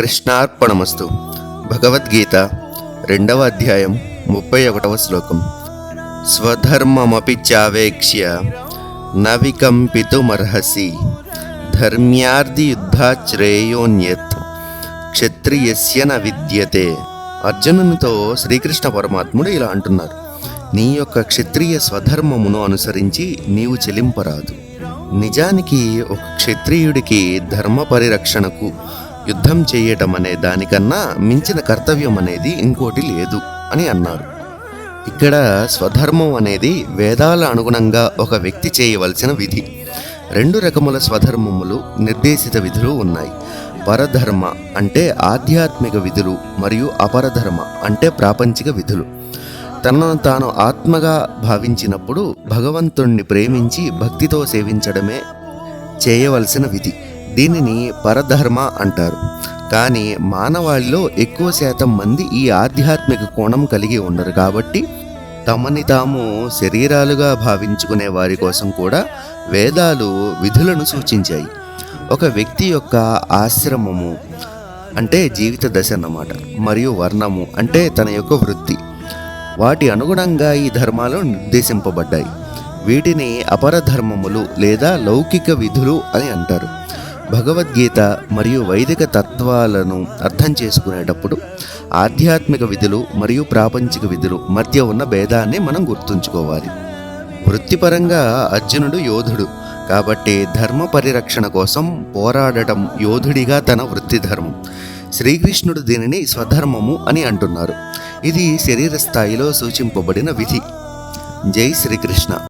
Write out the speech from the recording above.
కృష్ణార్పణమస్తు. భగవద్గీత రెండవ అధ్యాయం ముప్పై ఒకటవ శ్లోకం. స్వధర్మమపి చావేక్ష్య నవికంపితుమర్హసి ధర్మ్యార్ది యుద్ధాశ్రేయోన్యత్. క్షత్రియస్య న విద్యతే. అర్జునునితో శ్రీకృష్ణ పరమాత్ముడు ఇలా అంటున్నారు. నీ యొక్క క్షత్రియ స్వధర్మమును అనుసరించి నీవు చెలింపరాదు. నిజానికి ఒక క్షత్రియుడికి ధర్మ పరిరక్షణకు యుద్ధం చేయటం అనే దానికన్నా మించిన కర్తవ్యం అనేది ఇంకోటి లేదు అని అన్నారు. ఇక్కడ స్వధర్మం అనేది వేదాల అనుగుణంగా ఒక వ్యక్తి చేయవలసిన విధి. రెండు రకముల స్వధర్మములు నిర్దేశిత విధులు ఉన్నాయి. పరధర్మ అంటే ఆధ్యాత్మిక విధులు మరియు అపరధర్మ అంటే ప్రాపంచిక విధులు. తనను తాను ఆత్మగా భావించినప్పుడు భగవంతుణ్ణి ప్రేమించి భక్తితో సేవించడమే చేయవలసిన విధి. దీనిని పరధర్మ అంటారు. కానీ మానవాళిలో ఎక్కువ శాతం మంది ఈ ఆధ్యాత్మిక కోణం కలిగి ఉండరు కాబట్టి తమని తాము శరీరాలుగా భావించుకునే వారి కోసం కూడా వేదాలు విధులను సూచించాయి. ఒక వ్యక్తి యొక్క ఆశ్రమము అంటే జీవిత దశ అన్నమాట మరియు వర్ణము అంటే తన యొక్క వృత్తి. వాటి అనుగుణంగా ఈ ధర్మాలు నిర్దేశింపబడ్డాయి. వీటిని అపరధర్మములు లేదా లౌకిక విధులు అని అంటారు. భగవద్గీత మరియు వైదిక తత్వాలను అర్థం చేసుకునేటప్పుడు ఆధ్యాత్మిక విధులు మరియు ప్రాపంచిక విధులు మధ్య ఉన్న భేదాన్ని మనం గుర్తుంచుకోవాలి. వృత్తిపరంగా అర్జునుడు యోధుడు కాబట్టి ధర్మ పరిరక్షణ కోసం పోరాడటం యోధుడిగా తన వృత్తి ధర్మం. శ్రీకృష్ణుడు దీనిని స్వధర్మము అని అంటున్నారు. ఇది శరీర స్థాయిలో సూచింపబడిన విధి. జై శ్రీకృష్ణ.